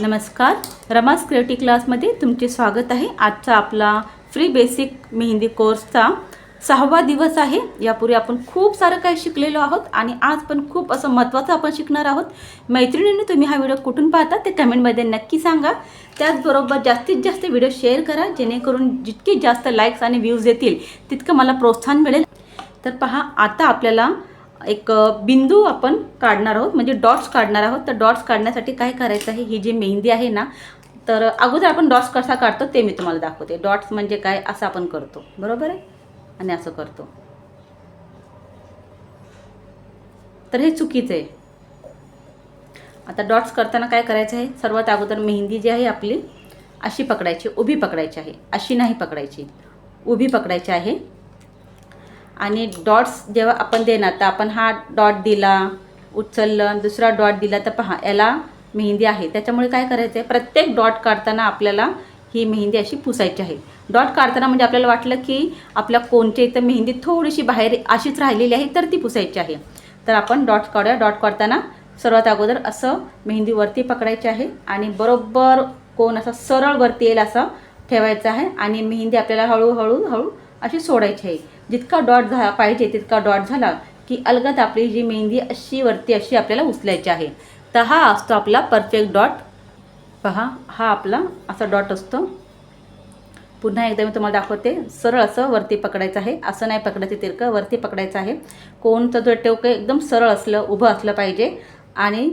नमस्कार. रमास क्रिएटिव्ह क्लासमध्ये तुमचे स्वागत आहे. आजचा आपला फ्री बेसिक मेहंदी कोर्सचा सहावा दिवस आहे. यापूर्वी आपण खूप सारं काही शिकलेलो आहोत आणि आज पण खूप असं महत्त्वाचं आपण शिकणार आहोत. मैत्रिणींनी तुम्ही हा व्हिडिओ कुठून पाहता ते कमेंटमध्ये नक्की सांगा. त्याचबरोबर जास्तीत जास्त व्हिडिओ शेअर करा जेणेकरून जितके जास्त लाईक्स आणि व्ह्यूज येतील तितकं मला प्रोत्साहन मिळेल. तर पहा आता आपल्याला एक बिंदू आपण काढणार आहोत म्हणजे डॉट्स काढणार आहोत. तर डॉट्स काढण्यासाठी काय करायचं आहे? ही जी मेहंदी आहे ना तर अगोदर आपण डॉट्स कसा काढतो ते मी तुम्हाला दाखवते. डॉट्स म्हणजे काय? असं आपण करतो. बरोबर आहे? आणि असं करतो. तर हे चुकीचं आहे. आता डॉट्स करताना काय करायचं आहे? सर्वात अगोदर मेहंदी जी आहे आपली अशी पकडायची उभी पकडायची आहे. अशी नाही पकडायची. उभी पकडायची आहे. आणि डॉट्स जेव्हा आपण देणार तर आपण हा डॉट दिला उचललं दुसरा डॉट दिला तर पहा याला मेहंदी आहे. त्याच्यामुळे काय करायचं आहे? प्रत्येक डॉट काढताना आपल्याला ही मेहंदी अशी पुसायची आहे. डॉट काढताना म्हणजे आपल्याला वाटलं की आपल्या कोणच्या इथं मेहंदी थोडीशी बाहेर अशीच राहिलेली आहे तर ती पुसायची आहे. तर आपण डॉट काढूया. डॉट काढताना सर्वात अगोदर असं मेहंदीवरती पकडायची आहे आणि बरोबर कोण असा सरळ वरती येईल असं ठेवायचं आहे आणि मेहंदी आपल्याला हळूहळू हळू अशी सोडायची आहे. जितका डॉट झाला पाहिजे तितका डॉट झाला की अलगद आपली जी मेहंदी अशी वरती अशी आपल्याला उचलायची आहे. तर हा असतो आपला परफेक्ट डॉट पहा हा आपला असा डॉट असतो. पुन्हा एकदा मी तुम्हाला दाखवते. सरळ असं वरती पकडायचं आहे. असं नाही पकडायचं तिरकं वरती पकडायचं आहे. कोणचं जर टेवकं एकदम सरळ असलं उभं असलं पाहिजे. आणि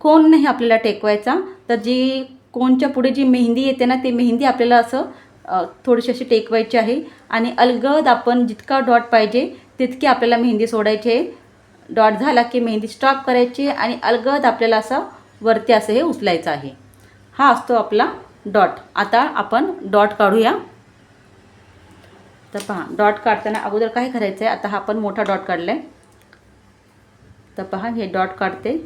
कोण नाही आपल्याला टेकवायचा तर जी कोणच्या पुढे जी मेहंदी येते ना ती मेहंदी आपल्याला असं थोडीशी अशी टेकवायची आहे. आणि अलगद आपण जितका डॉट पाहिजे तितकी आपल्याला मेहंदी सोडायची. आहे डॉट झाला की मेहंदी स्टॉप करायची आणि अलगद आपल्याला असं वरती असं हे उचलायचं आहे. हा असतो आपला डॉट आता आपण डॉट काढूया. तर पहा डॉट काढताना अगोदर काय करायचं आहे आता हा आपण मोठा डॉट काढला आहे तर पहा हे डॉट काढते.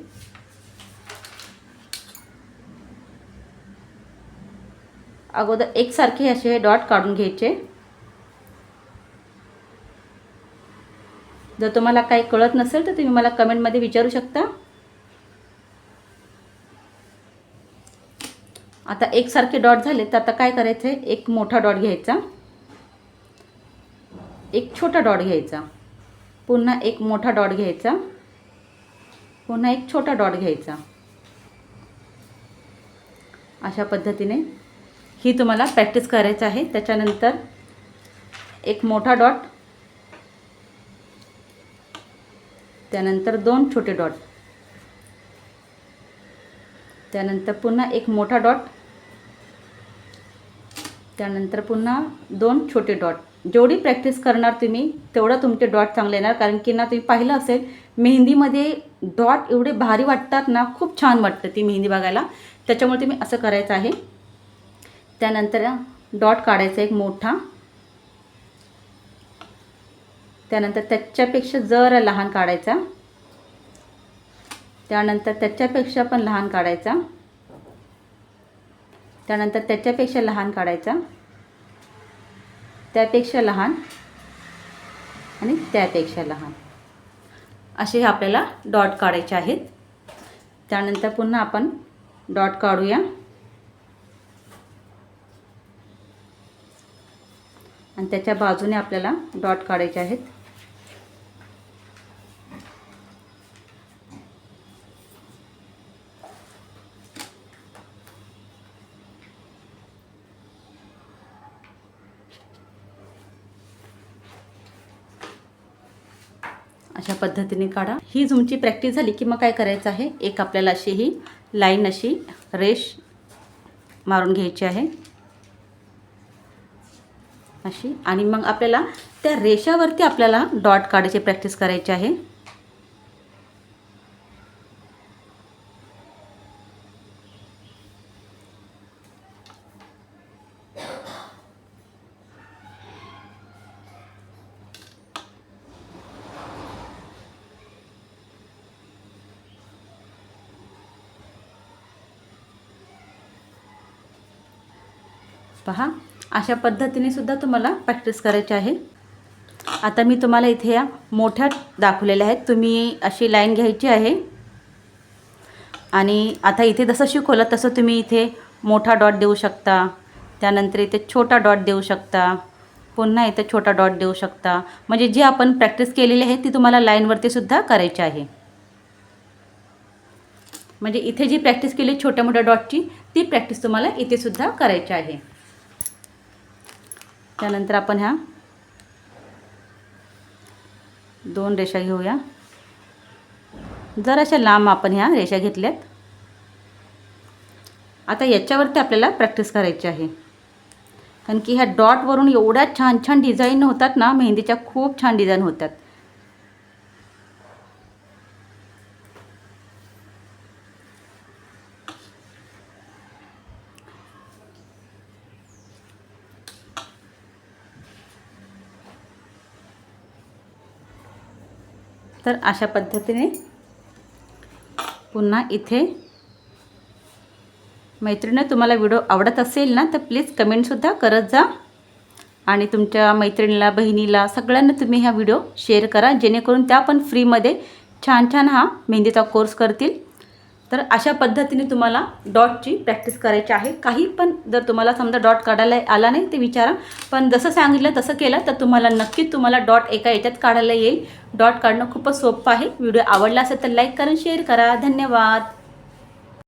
अगोदर एकसारखे असे डॉट काढून घ्यायचे. जर तुम्हाला काही कळत नसेल तर तुम्ही मला कमेंटमध्ये विचारू शकता. आता एकसारखे डॉट झाले तर आता काय करायचं आहे एक मोठा डॉट घ्यायचा. एक छोटा डॉट घ्यायचा. पुन्हा एक मोठा डॉट घ्यायचा. पुन्हा एक छोटा डॉट घ्यायचा. अशा पद्धतीने ही तुम्हाला प्रॅक्टिस करायचं आहे. त्याच्यानंतर एक मोठा डॉट त्यानंतर दोन छोटे डॉट त्यानंतर पुन्हा एक मोठा डॉट त्यानंतर पुन्हा दोन छोटे डॉट जेवढी प्रॅक्टिस करणार तुम्ही तेवढं तुमचे डॉट चांगले येणार. कारण की ना तुम्ही पाहिलं असेल मेहंदीमध्ये डॉट एवढे भारी वाटतात ना खूप छान वाटतं ती मेहंदी बघायला. त्याच्यामुळे तुम्ही असं करायचं आहे. त्यानंतर डॉट काढायचा एक मोठा. त्यानंतर त्याच्यापेक्षा जरा लहान काढायचा. त्यानंतर त्याच्यापेक्षा पण लहान काढायचा. त्यानंतर त्याच्यापेक्षा लहान काढायचा. त्यापेक्षा लहान आणि त्यापेक्षा लहान. असे आपल्याला डॉट काढायचे आहेत. त्यानंतर पुन्हा आपण डॉट काढूया. आणि त्याच्या बाजूने आपल्याला डॉट काढायचे आहेत. अशा पद्धतीने काढा. ही तुमची प्रॅक्टिस झाली की मग काय करायचं आहे? एक आपल्याला अशी ही लाईन अशी रेश मारून घ्यायची आहे. अशी. आणि मग आपल्याला त्या रेषावरती आपल्याला डॉट काढायची प्रॅक्टिस करायची आहे. पहा. अशा पद्धतीने सुद्धा तुम्हाला प्रॅक्टिस करायची आहे. आता मी तुम्हाला इथे या मोठ्या दाखवलेल्या आहेत. तुम्ही अशी लाईन घ्यायची आहे. आणि आता इथे जसं शिकवलं तसं तुम्ही इथे मोठा डॉट देऊ शकता. त्यानंतर इथे छोटा डॉट देऊ शकता. पुन्हा इथे छोटा डॉट देऊ शकता. म्हणजे जी आपण प्रॅक्टिस केलेली आहे ती तुम्हाला लाईनवरती सुद्धा करायची आहे. म्हणजे इथे जी प्रॅक्टिस केली छोट्या मोठ्या डॉटची ती प्रॅक्टिस तुम्हाला इथे सुद्धा करायची आहे. त्यानंतर आपण ह्या दोन रेषा घेऊया. जराशा लांब आपण ह्या रेषा घेतल्यात. आता याच्यावरती आपल्याला प्रॅक्टिस करायची आहे. कारण की ह्या डॉटवरून एवढ्या छान छान डिझाईन होतात ना मेहंदीच्या खूप छान डिझाईन होतात. तर अशा पद्धतीने पुन्हा इथे मैत्रिणी तुम्हाला व्हिडिओ आवडत असेल ना तर प्लीज कमेंटसुद्धा करत जा. आणि तुमच्या मैत्रिणीला बहिणीला सगळ्यांना तुम्ही हा व्हिडिओ शेअर करा जेणेकरून त्या पण फ्रीमध्ये छान छान हा मेहंदीचा कोर्स करतील. तर अशा पद्धतीने तुम्हाला डॉटची प्रॅक्टिस करायची आहे. काही पण जर तुम्हाला समजा डॉट काढायला आला नाही ते विचारा. पण जसं सांगितलं तसं केलं तर तुम्हाला नक्कीच तुम्हाला डॉट एका याच्यात काढायला येईल. डॉट काढणं खूपच सोपं आहे. व्हिडिओ आवडला असेल तर लाईक करा शेअर करा. धन्यवाद.